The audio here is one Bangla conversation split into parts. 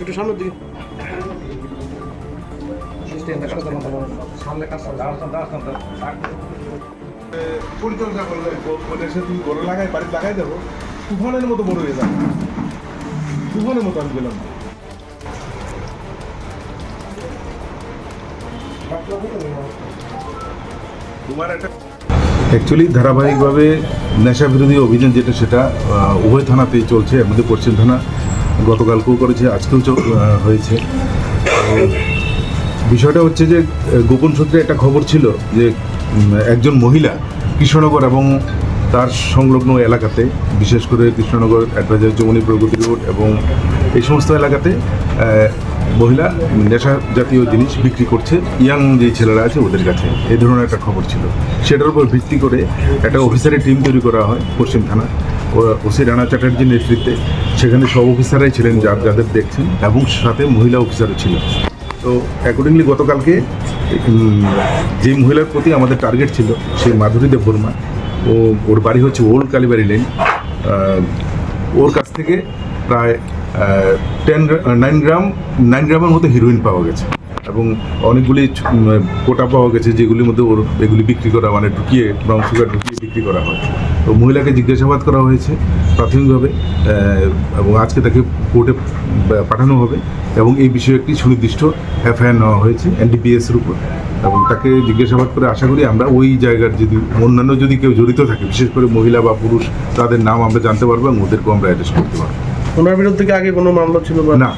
একটু সামনের দিকে। পরিচর্যা করলে মানে সে তুমি গরু লাগাই বাড়ি লাগাই দেবো তুফানের মতো বড় হয়ে যাবে। তুফানের মতো আমি গেলাম তোমার একটা অ্যাকচুয়ালি ধারাবাহিকভাবে নেশা বিরোধী অভিযান যেটা সেটা আহ, উভয় থানাতেই চলছে এর মধ্যে পশ্চিম থানা। গতকালকেও করেছে, আজকেও হয়েছে। বিষয়টা হচ্ছে যে, গোপন সূত্রে একটা খবর ছিল যে একজন মহিলা কৃষ্ণনগর এবং তার সংলগ্ন এলাকাতে, বিশেষ করে কৃষ্ণনগর অ্যাডভাইজার যমুনী প্রগতি রোড এবং এই সমস্ত এলাকাতে মহিলা নেশা জাতীয় জিনিস বিক্রি করছে, ইয়াং যে ছেলেরা আছে ওদের কাছে। এই ধরনের একটা খবর ছিল। সেটার উপর ভিত্তি করে একটা অফিসারের টিম তৈরি করা হয় পশ্চিম থানা। ও- ওসি রানা চ্যাটার্জির নেতৃত্বে। সেখানে সব অফিসাররাই ছিলেন যার যাদের দেখছেন এবং সাথে মহিলা অফিসারও ছিল। তো অ্যাকর্ডিংলি গতকালকে যে মহিলার প্রতি আমাদের টার্গেট ছিল, সেই মাধুরী দেব বর্মা। ও, ওর বাড়ি হচ্ছে ওল্ড কালীবাড়ি লেন ওর কাছ থেকে প্রায় টেন নাইন গ্রাম নাইন গ্রামের মতো হিরোইন পাওয়া গেছে। এবং অনেকগুলি কোটা পাওয়া গেছে যেগুলির মধ্যে ওর এগুলি বিক্রি করা মানে ঢুকিয়ে ব্রাউন সুগার ঢুকিয়ে বিক্রি করা হয়। তো মহিলাকে জিজ্ঞাসাবাদ করা হয়েছে প্রাথমিকভাবে এবং আজকে তাকে কোর্টে পাঠানো হবে। এবং এই বিষয়ে একটি সুনির্দিষ্ট এফআইআর নেওয়া হয়েছে এনডিপিএসের উপর। এবং তাকে জিজ্ঞাসাবাদ করে আশা করি আমরা ওই জায়গার যদি, অন্যান্য যদি কেউ জড়িত থাকে, বিশেষ করে মহিলা বা পুরুষ, তাদের নাম আমরা জানতে পারব এবং ওদেরকেও আমরা অ্যারেস্ট করতে পারব। ওনার বিরুদ্ধে কি আগে কোনো মামলা ছিল বা না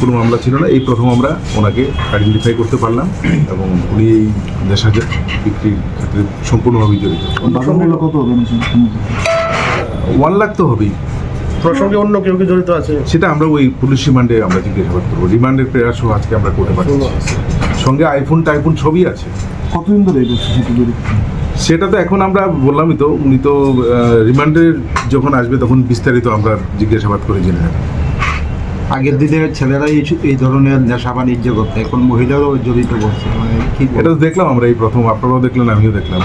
কোনো মামলা ছিল না। এই প্রথম আমরা ওনাকে আইডেন্টিফাই করতে পারলাম এবং উনি এই নেশা বিক্রির ক্ষেত্রে সম্পূর্ণভাবে জড়িত। কত হবে ওয়ান লাখ তো হবেই। ওনার সঙ্গে অন্য কেউ কি জড়িত আছে? সেটা আমরা ওই পুলিশ রিমান্ডে আমরা জিজ্ঞাসাবাদ করব। রিমান্ডের প্রেয়ার সহ আজকে আমরা করতে পারছি। সঙ্গে আইফোন টাইফোন সবই আছে। কতদিন ধরে সেটা তো এখন আমরা বললামই তো উনি তো রিমান্ডে যখন আসবে তখন বিস্তারিত আমরা জিজ্ঞাসাবাদ করে জেনে নেব। আগের দিনে ছেলেরাই এই- এই ধরনের নেশা বাণিজ্য করতো এখন মহিলারাও জড়িত করছে মানে এটা তো দেখলাম আমরা এই প্রথম আপনারাও দেখলেন আমিও দেখলাম।